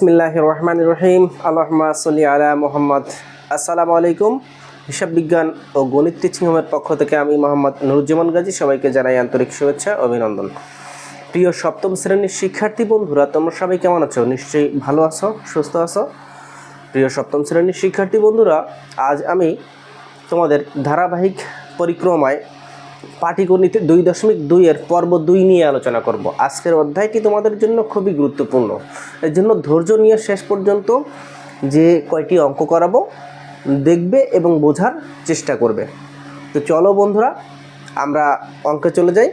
বিসমিল্লাহ রহমান রহিম আল্লাহমা সলি আলা মোহাম্মদ। আসসালামু আলাইকুম। হিসাব বিজ্ঞান ও গণিত টিচিং হোমের পক্ষ থেকে আমি মোহাম্মদ নুরুজ্জামান গাজী, সবাইকে জানাই আন্তরিক শুভেচ্ছা অভিনন্দন। প্রিয় সপ্তম শ্রেণির শিক্ষার্থী বন্ধুরা, তোমরা সবাই কেমন আছো? নিশ্চয়ই ভালো আছো, সুস্থ আছো? প্রিয় সপ্তম শ্রেণির শিক্ষার্থী বন্ধুরা, আজ আমি তোমাদের ধারাবাহিক পরিক্রমায় পাটিগণিতে দুই দশমিক দুইয়ের পর্ব দুই নিয়ে আলোচনা করব। আজকের অধ্যায়টি তোমাদের জন্য খুবই গুরুত্বপূর্ণ। এর জন্য ধৈর্য নিয়ে শেষ পর্যন্ত যে কয়টি অঙ্ক করাবো, দেখবে এবং বোঝার চেষ্টা করবে। তো চলো বন্ধুরা, আমরা অঙ্কে চলে যাই।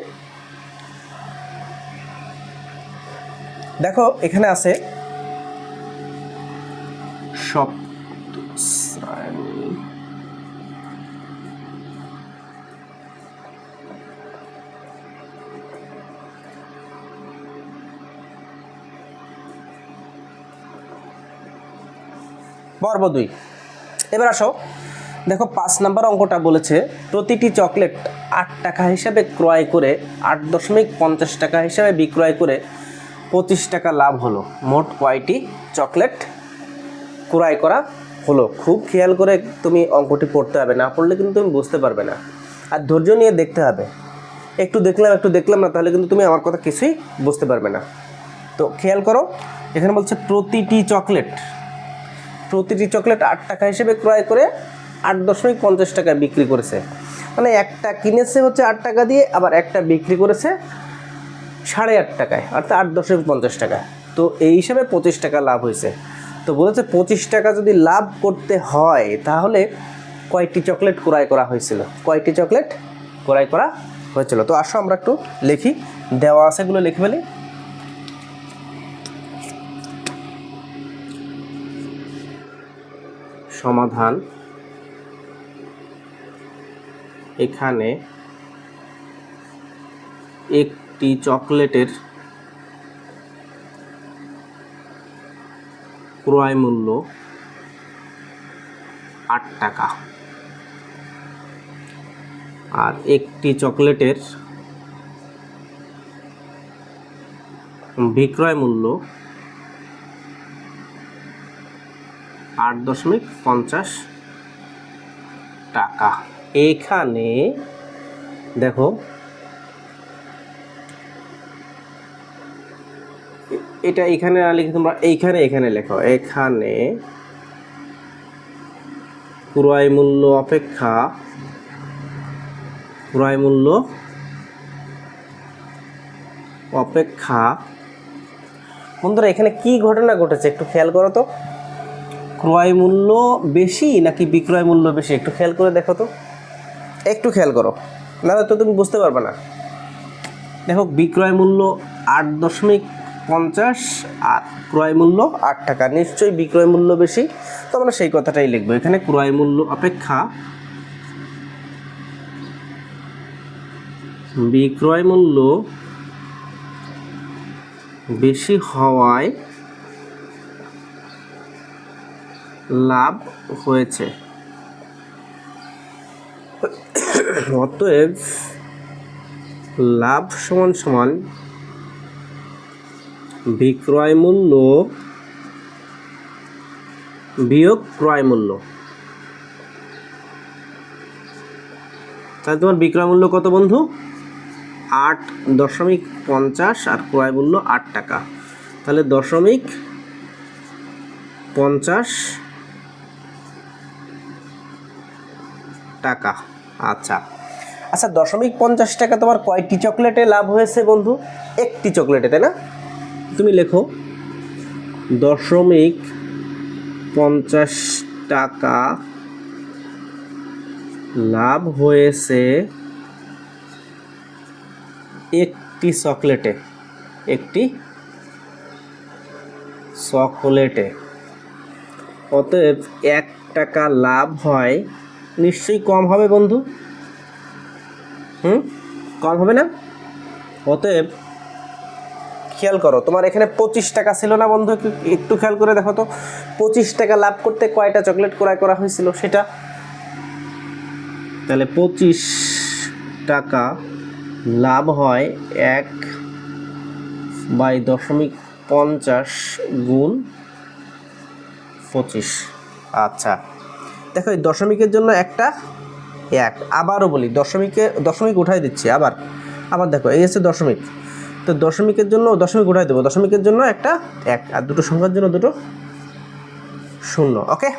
দেখো, এখানে আছে সব পর্ব দুই। এবার আসো। দেখো, পাঁচ নাম্বার অঙ্কটা বলেছে, প্রতিটি চকলেট আট টাকা হিসাবে ক্রয় করে, আট দশমিক পঞ্চাশ টাকা হিসাবে বিক্রয় করে পঁচিশ টাকা লাভ হলো। মোট কয়টি চকলেট ক্রয় করা হলো? খুব খেয়াল করে তুমি অঙ্কটি পড়তে হবে, না পড়লে কিন্তু তুমি বুঝতে পারবে না। আর ধৈর্য নিয়ে দেখতে হবে। একটু দেখলাম একটু দেখলাম না, তাহলে কিন্তু তুমি আমার কথা কিছুই বুঝতে পারবে না। তো খেয়াল করো, এখানে বলছে প্রতিটি চকলেট প্রতিটি চকলেট আট টাকা হিসেবে ক্রয় করে আট দশমিক পঞ্চাশ টাকায় বিক্রি করেছে। মানে একটা কিনেছে হচ্ছে আট টাকা দিয়ে, আবার একটা বিক্রি করেছে সাড়ে আট টাকায়, অর্থাৎ আট দশমিক পঞ্চাশ টাকা তো এই হিসাবে পঁচিশ টাকা লাভ হয়েছে। তো বলেছে পঁচিশ টাকা যদি লাভ করতে হয়, তাহলে কয়টি চকলেট ক্রয় করা হয়েছিল? কয়টি চকলেট ক্রয় করা হয়েছিল? তো আসো আমরা একটু লিখি। দেওয়া আছে এগুলো লিখে ফেলি। সমাধান এখানে একটি চকলেটের ক্রয় মূল্য আট টাকা। আর একটি চকলেটের বিক্রয় মূল্য আট দশমিক পঞ্চাশ টাকা। এখানে দেখো, এটা এখানে না লিখে তোমরা এইখানে এখানে লেখো। এখানে ক্রয় মূল্য অপেক্ষা, ক্রয় মূল্য অপেক্ষা। বন্ধুরা, এখানে কি ঘটনা ঘটেছে একটু খেয়াল করো তো। ক্রয় মূল্য বেশি নাকি বিক্রয় মূল্য বেশি? একটু খেয়াল করে দেখো তো। একটু খেয়াল করো। না তো তুমি বুঝতে পারবে না। দেখো বিক্রয় মূল্য আট দশমিক পঞ্চাশ আর ক্রয় মূল্য আট টাকা। নিশ্চয়ই বিক্রয় মূল্য বেশি। তো আমরা সেই কথাটাই লিখব। এখানে ক্রয় মূল্য অপেক্ষা বিক্রয় মূল্য বেশি হওয়ায় লাভ হয়েছে। অতএব লাভ সমান সমান বিক্রয় মূল্য, বিয়োগ ক্রয় মূল্য। তাহলে তোমার বিক্রয় মূল্য কত বন্ধু? আট দশমিক পঞ্চাশ আর ক্রয় মূল্য আট টাকা। তাহলে দশমিক পঞ্চাশ টাকা। আচ্ছা। আচ্ছা দশমিক পঞ্চাশ টাকা তোমার কয়টি চকলেটে লাভ হয়েছে বন্ধু? একটি চকলেটে, তাই না? তুমি লেখো। দশমিক পঞ্চাশ টাকা লাভ হয়েছে একটি চকলেটে। একটি চকলেটে। অতএব এক টাকা লাভ হয় নিশ্চয়ই কম হবে বন্ধু। হুম? কম হবে না? অতএব খেয়াল করো, তোমার এখানে পঁচিশ টাকা ছিল না বন্ধু, একটু একটু খেয়াল করে দেখো তো। পঁচিশ টাকা লাভ করতে কয়টা চকলেট ক্রয় করা হয়েছিল সেটা? তাহলে পঁচিশ টাকা লাভ হয় এক বাই দশমিক পঞ্চাশ গুণ পঁচিশ। আচ্ছা। দেখো এই দশমিকের জন্য একটা, এক। আবারও বলি, দশমিকে, দশমিক উঠাই দিচ্ছি, আবার। আবার দেখো, এই হচ্ছে দশমিক। তো দশমিকের জন্য দশমিক উঠাই দেবো। দশমিকের জন্য একটা, এক। আর দুটো সংখ্যার জন্য দুটো শূন্য, ওকে?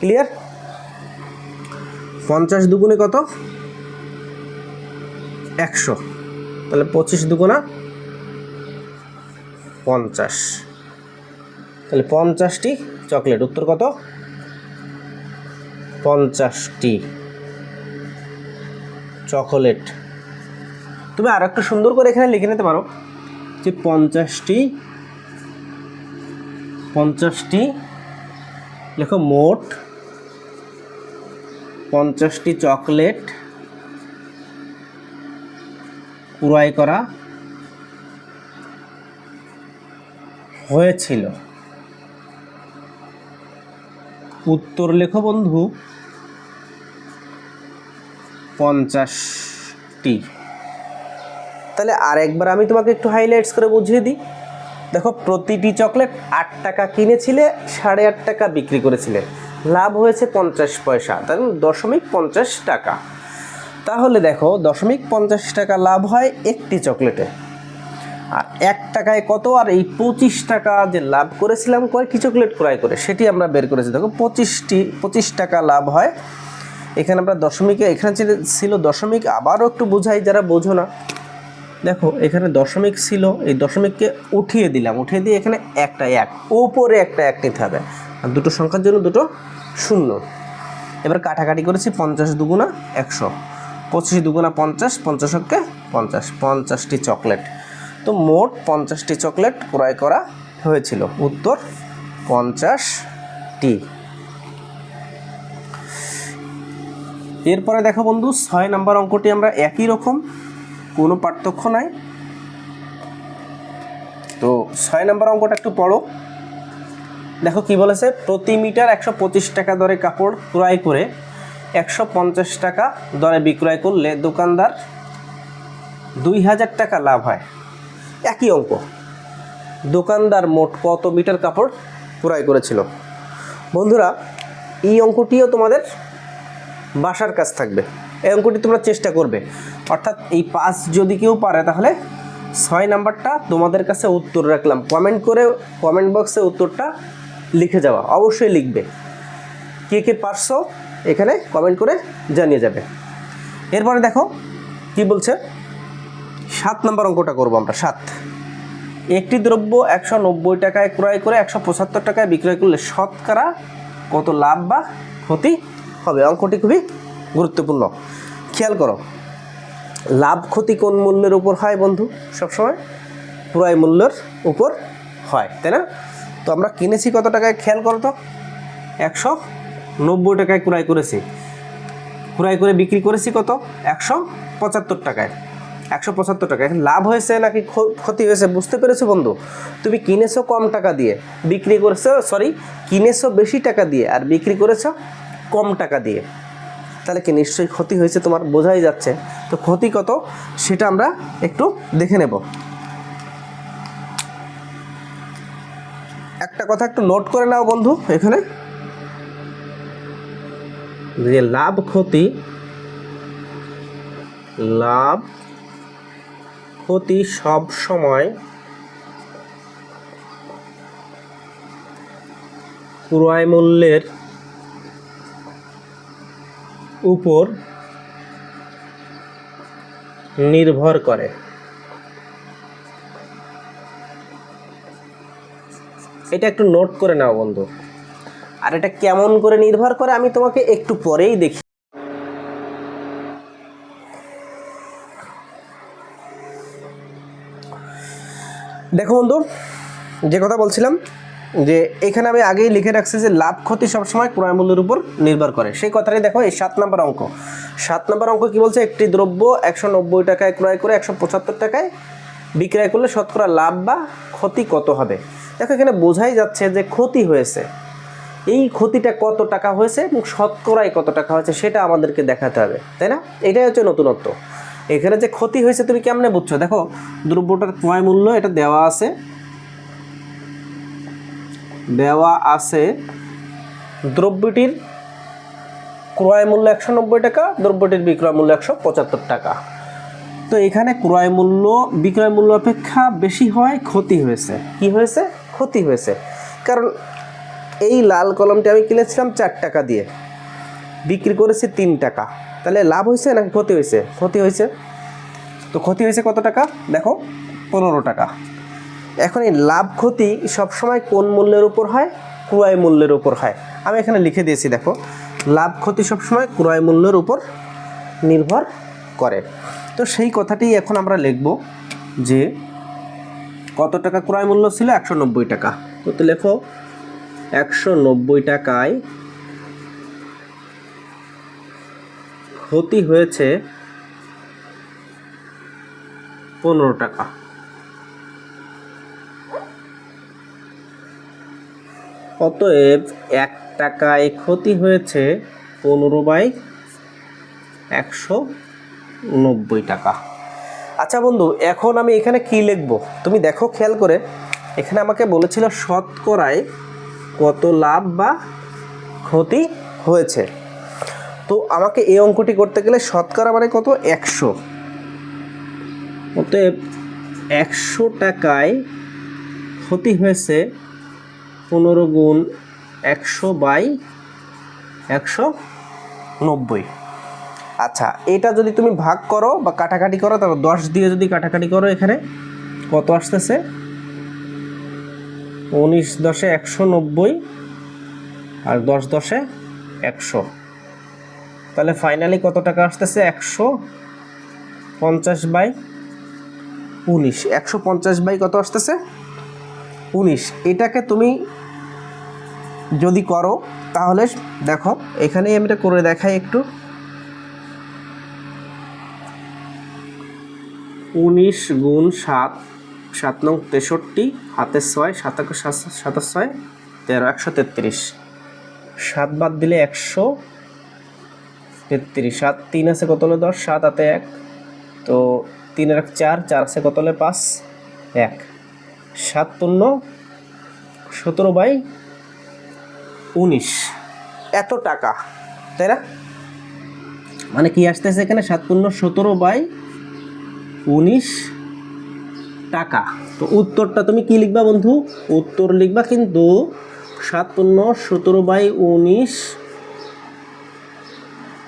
ক্লিয়ার পঞ্চাশ দুগুণে কত? একশো। তাহলে পঁচিশ দুগুণা পঞ্চাশ। তাহলে পঞ্চাশটি চকলেট। উত্তর কত? পঞ্চাশটি চকোলেট। তুমি আর একটু সুন্দর করে এখানে লিখে নিতে পারো যে পঞ্চাশটি পঞ্চাশটি, লেখো মোট পঞ্চাশটি চকলেট ক্রয় করা হয়েছিল। উত্তর লেখো বন্ধু। পঞ্চাশটি। তাহলে আরেকবার আমি তোমাকে একটু হাইলাইটস করে বুঝিয়ে দিই। দেখো, প্রতিটি চকলেট আট টাকা কিনেছিলে, সাড়ে আট টাকা বিক্রি করেছিলে। লাভ হয়েছে পঞ্চাশ পয়সা তাই দশমিক পঞ্চাশ টাকা। তাহলে দেখো, দশমিক পঞ্চাশ টাকা লাভ হয় একটি চকলেটে এক টাকায় কত আর এই পঁচিশ টাকা যে লাভ করেছিলাম কয়েকটি চকলেট ক্রয় করে, সেটি আমরা বের করেছি। দেখো, পঁচিশটি, পঁচিশ টাকা লাভ হয়। এখানে আমরা দশমিকে, এখানে ছিল- ছিল দশমিক, আবারও একটু বোঝাই যারা বোঝো না। দেখো, এখানে দশমিক ছিল, এই দশমিককে উঠিয়ে দিলাম। উঠিয়ে দিয়ে এখানে একটা এক, ওপরে একটা এক নিতে হবে। আর দুটো সংখ্যার জন্য দুটো শূন্য। এবার কাটাকাটি করেছি পঞ্চাশ দুগুণা একশো। পঁচিশ দুগুণা পঞ্চাশ পঞ্চাশকে পঞ্চাশ। পঞ্চাশটি চকলেট। তো মোট পঞ্চাশটি চকলেট ক্রয় করা হয়েছিল। উত্তর, পঞ্চাশটি। এরপরে দেখো বন্ধু, ছয় নম্বর অঙ্কটি আমরা একই রকম, কোনো পার্থক্য নাই। তো ছয় নম্বর অঙ্কটা একটু পড়ো। দেখো কি বলেছে, প্রতি মিটার একশো পঁচিশ টাকা দরে কাপড় ক্রয় করে একশো পঞ্চাশ টাকা দরে বিক্রয় করলে দোকানদার দুই হাজার টাকা লাভ হয়। একই অঙ্ক। দোকানদার মোট কত মিটার কাপড় ক্রয় করেছিল? বন্ধুরা, এই অঙ্কটিও তোমাদের বাসার কাজ থাকবে। এই অঙ্কটি তোমরা চেষ্টা করবে। অর্থাৎ এই পাঁচ যদি কেউ পারে, তাহলে ছয় নাম্বারটা তোমাদের কাছে উত্তর রাখলাম। কমেন্ট করে, কমেন্ট বক্সে উত্তরটা লিখে যাওয়া। অবশ্যই লিখবে। কে কে পারছ, এখানে কমেন্ট করে জানিয়ে যাবে। এরপরে দেখো, কি বলছে? সাত নম্বর অঙ্কটা করব আমরা, সাত। একটি দ্রব্য একশো নব্বই টাকায় ক্রয় করে একশো পঁচাত্তর টাকায় বিক্রয় করলে শতকরা কত লাভ বা ক্ষতি হবে? অঙ্কটি খুবই গুরুত্বপূর্ণ। খেয়াল করো, লাভ ক্ষতি কোন মূল্যের উপর হয় বন্ধু? সবসময় ক্রয় মূল্যের উপর হয়, তাই না? তো আমরা কিনেছি কত টাকায়? খেয়াল করো তো, একশো নব্বই টাকায় ক্রয় করেছি। ক্রয় করে বিক্রি করেছি কত? একশো পঁচাত্তর টাকায়। একশো পঁচাত্তর টাকা। এখন লাভ হয়েছে নাকি ক্ষতি হয়েছে বুঝতে পেরেছ বন্ধু? তুমি কিনেছো কম টাকা দিয়ে, বিক্রি করেছ সরি কিনেছো বেশি টাকা দিয়ে আর বিক্রি করেছ কম টাকা দিয়ে। তাহলে কি নিশ্চয়ই ক্ষতি হয়েছে তোমার? বোঝাই যাচ্ছে। তো ক্ষতি কত? সেটা আমরা একটু দেখে নেব। একটা কথা একটু নোট করে নাও বন্ধু, এখানে। যে লাভ ক্ষতি, লাভ ক্ষতি সব সময় ক্রয় মূল্যের উপর নির্ভর করে। এটা একটু নোট করে নাও বন্ধু। আর এটা কেমন করে নির্ভর করে আমি তোমাকে একটু পরেই দেখি। দেখো বন্ধু, যে কথা বলছিলাম যে এখানে আমি আগেই লিখে রাখছি যে লাভ ক্ষতি সবসময় ক্রয় মূল্যের উপর নির্ভর করে। সেই কথাটাই দেখো, এই সাত নম্বর অঙ্ক। সাত নম্বর অঙ্ক কি বলছে? একটি দ্রব্য একশো নব্বই টাকায় ক্রয় করে একশো পঁচাত্তর টাকায় বিক্রয় করলে শতকরা লাভ বা ক্ষতি কত হবে? দেখো, এখানে বোঝাই যাচ্ছে যে ক্ষতি হয়েছে। এই ক্ষতিটা কত টাকা হয়েছে এবং শতকরায় কত টাকা হয়েছে সেটা আমাদেরকে দেখাতে হবে, তাই না? এটাই হচ্ছে নতুনত্ব। এখানে যে ক্ষতি হয়েছে, তুমি কেমনে বুঝছ? দেখো, দ্রব্যটার ক্রয় মূল্য এটা দেওয়া আছে। দেওয়া আছে দ্রব্যটির ক্রয় মূল্য একশো নব্বই টাকা, দ্রব্যটির বিক্রয় মূল্য একশো পঁচাত্তর টাকা। তো এখানে ক্রয় মূল্য, বিক্রয় মূল্য অপেক্ষা বেশি হয়, ক্ষতি হয়েছে। কি হয়েছে? ক্ষতি হয়েছে। কারণ এই লাল কলমটি আমি কিনেছিলাম চার টাকা দিয়ে। বিক্রি করেছি তিন টাকা। তাহলে লাভ হয়েছে নাকি ক্ষতি হয়েছে? ক্ষতি হয়েছে। তো ক্ষতি হয়েছে কত টাকা? দেখো, পনেরো টাকা। এখন এই লাভ ক্ষতি সবসময় কোন মূল্যের উপর হয়? ক্রয় মূল্যের উপর হয়। আমি এখানে লিখে দিয়েছি, দেখো। লাভ ক্ষতি সবসময় ক্রয় মূল্যের উপর নির্ভর করে। তো সেই কথাটি এখন আমরা লিখব যে কত টাকা ক্রয় মূল্য ছিল? একশো নব্বই টাকা। তো লেখো, একশো নব্বই টাকায় ক্ষতি হয়েছে পনেরো টাকা। অতএব এক টাকায় ক্ষতি হয়েছে পনেরো বাই একশো নব্বই টাকা। আচ্ছা বন্ধু, এখন আমি এখানে কি লিখব? তুমি দেখো, খেয়াল করে। এখানে আমাকে বলেছিল শতকরায় কত লাভ বা ক্ষতি হয়েছে। তো আমাকে এই অঙ্কটি করতে গেলে শতকরা মানে কত? একশো। অতএব একশো টাকায় ক্ষতি হয়েছে পনেরো গুণ একশো বাই একশো নব্বই। আচ্ছা এটা যদি তুমি ভাগ করো বা কাটাকাটি করো, তাহলে দশ দিয়ে যদি কাটাকাটি করো এখানে, কত আসতেছে? উনিশ দশে একশো নব্বই আর দশ দশে একশো। তাহলে ফাইনালি কত টাকা আসতেছে? একশো পঞ্চাশ বাই উনিশ। একশো পঞ্চাশ বাই কত আসতেছে? উনিশ। এটাকে তুমি যদি করো, তাহলে দেখো, এখানেই আমি এটা করে দেখাই একটু। উনিশ গুণ সাত সাত নং তেষট্টি হাতের ছয় সাতাশ সাতাশ ছয়, তেরো, একশো তেত্রিশ। সাত বাদ দিলে একশো তেত্রিশ সাত তিন আছে কত হলো দশ সাত হাতে এক। তো তিনের এক চার চার আছে কত হলে পাঁচ এক। সাত পূর্ণ সতেরো বাই উনিশ। এত টাকা তাই না? মানে কি আসতেছে এখানে? সাত পূর্ণ সতেরো বাই উনিশ টাকা। তো উত্তরটা তুমি কি লিখবা বন্ধু? উত্তর লিখবা কিন্তু সাত পূর্ণ সতেরো বাই উনিশ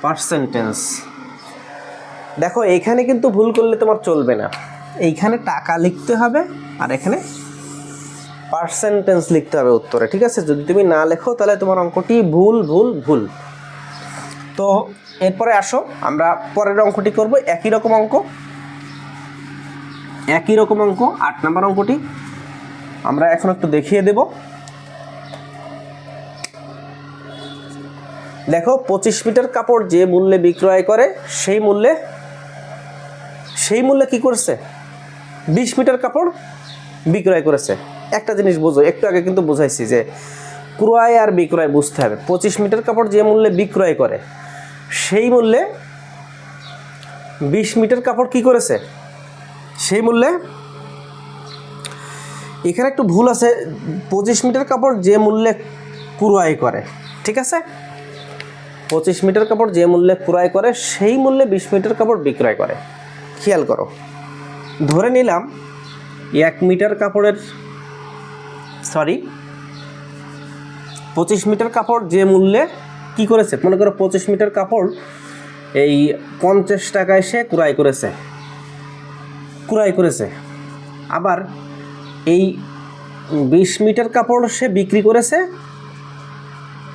পার্সেন্টেজ দেখো, এখানে কিন্তু ভুল করলে তোমার চলবে না। এইখানে টাকা লিখতে হবে আর এখানে পার্সেন্টেজ লিখতে হবে উত্তরে, ঠিক আছে? যদি তুমি না লেখো, তাহলে তোমার অঙ্কটি ভুল ভুল ভুল। তো এরপরে আসো, আমরা পরের অঙ্কটি করব। একই রকম অঙ্ক। একই রকম অঙ্ক, আট নম্বর অঙ্কটি। আমরা এখন একটু দেখিয়ে দেব। দেখো, পঁচিশ মিটার কাপড় যে মূল্যে বিক্রয় করে, সেই মূল্যে সেই মূল্যে কি করছে? বিশ মিটার কাপড় বিক্রয় করেছে। একটা জিনিস বোঝো, একটু আগে কিন্তু বুঝাইছি যে ক্রয় আর বিক্রয় বুঝতে হবে। পঁচিশ মিটার কাপড় যে মূল্যে বিক্রয় করে, সেই মূল্যে বিশ মিটার কাপড় কি করেছে? সেই মূল্যে, এখানে একটু ভুল আছে, পঁচিশ মিটার কাপড় যে মূল্যে ক্রয় করে, ঠিক আছে? পঁচিশ মিটার কাপড় যে মূল্যে ক্রয় করে, সেই মূল্যে বিশ মিটার কাপড় বিক্রয় করে। খেয়াল করো। ধরে নিলাম, এক মিটার কাপড়ের সরি পঁচিশ মিটার কাপড় যে মূল্যে কি করেছে? মনে করো পঁচিশ মিটার কাপড় এই পঞ্চাশ টাকায় সে ক্রয় করেছে। ক্রয় করেছে। আবার এই বিশ মিটার কাপড় সে বিক্রি করেছে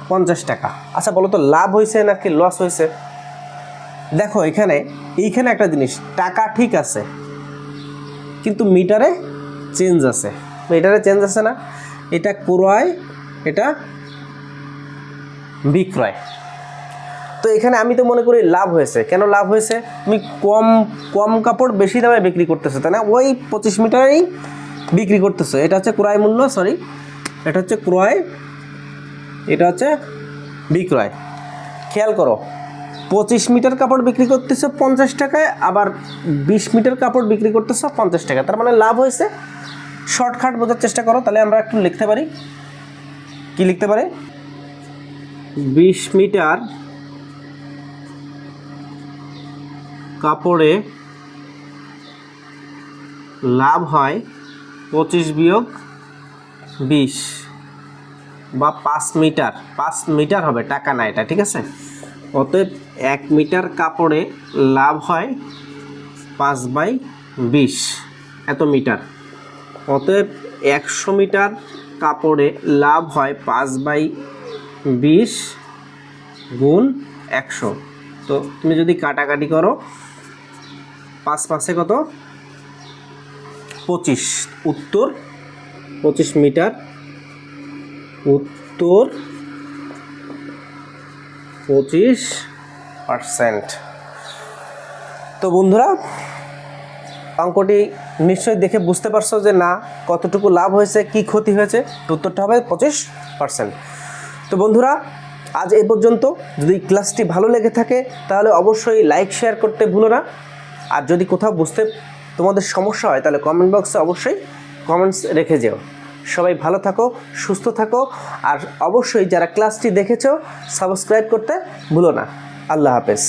পঞ্চাশ টাকা। আচ্ছা বলো তো, লাভ হয়েছে নাকি লস হয়েছে? দেখো, এখানে, এইখানে একটা জিনিস, টাকা ঠিক আছে, কিন্তু মিটারে চেঞ্জ আছে। মিটারে চেঞ্জ আছে না? এটা ক্রয়, এটা বিক্রয়। তো এখানে আমি তো মনে করি লাভ হয়েছে। কেন লাভ হয়েছে? তুমি কম কম কাপড় বেশি দামে বিক্রি করতেছো, তাই না? ওই পঁচিশ মিটারেই বিক্রি করতেছো। এটা হচ্ছে ক্রয় মূল্য সরি এটা হচ্ছে ক্রয় এটা হচ্ছে বিক্রয়। খেয়াল করো, পঁচিশ মিটার কাপড় বিক্রি করতেছো পঞ্চাশ টাকায়, আবার বিশ মিটার কাপড় বিক্রি করতেছো পঞ্চাশ টাকা তার মানে লাভ হয়েছে। শর্টকাট বোঝার চেষ্টা করো, তাহলে আমরা একটু লিখতে পারি। কি লিখতে পারে? বিশ মিটার কাপড়ে লাভ হয় পঁচিশ বিয়োগ বিশ। বা পাঁচ মিটার পাঁচ মিটার হবে, টাকা না এটা, ঠিক আছে? অতএব এক মিটার কাপড়ে লাভ হয় পাঁচ বাই বিশ, এত মিটার। অতএব একশো মিটার কাপড়ে লাভ হয় পাঁচ বাই বিশ গুণ একশো। তো তুমি যদি কাটাকাটি করো, পাঁচ পাঁচে কত? পঁচিশ, উত্তর পঁচিশ মিটার উত্তর পঁচিশ পার্সেন্ট। তো বন্ধুরা, অঙ্কটি নিশ্চয়ই দেখে বুঝতে পারছ যে না, কতটুকু লাভ হয়েছে, কি ক্ষতি হয়েছে, উত্তরটা হবে পঁচিশ পার্সেন্ট। তো বন্ধুরা, আজ এই পর্যন্ত। যদি ক্লাসটি ভালো লেগে থাকে, তাহলে অবশ্যই লাইক, শেয়ার করতে ভুলো না। আর যদি কোথাও বুঝতে তোমাদের সমস্যা হয়, তাহলে কমেন্ট বক্সে অবশ্যই কমেন্টস রেখে যেও। সবাই ভালো থাকো, সুস্থ থাকো, আর অবশ্যই যারা ক্লাসটি দেখেছ সাবস্ক্রাইব করতে ভুলো না। আল্লাহ হাফেজ।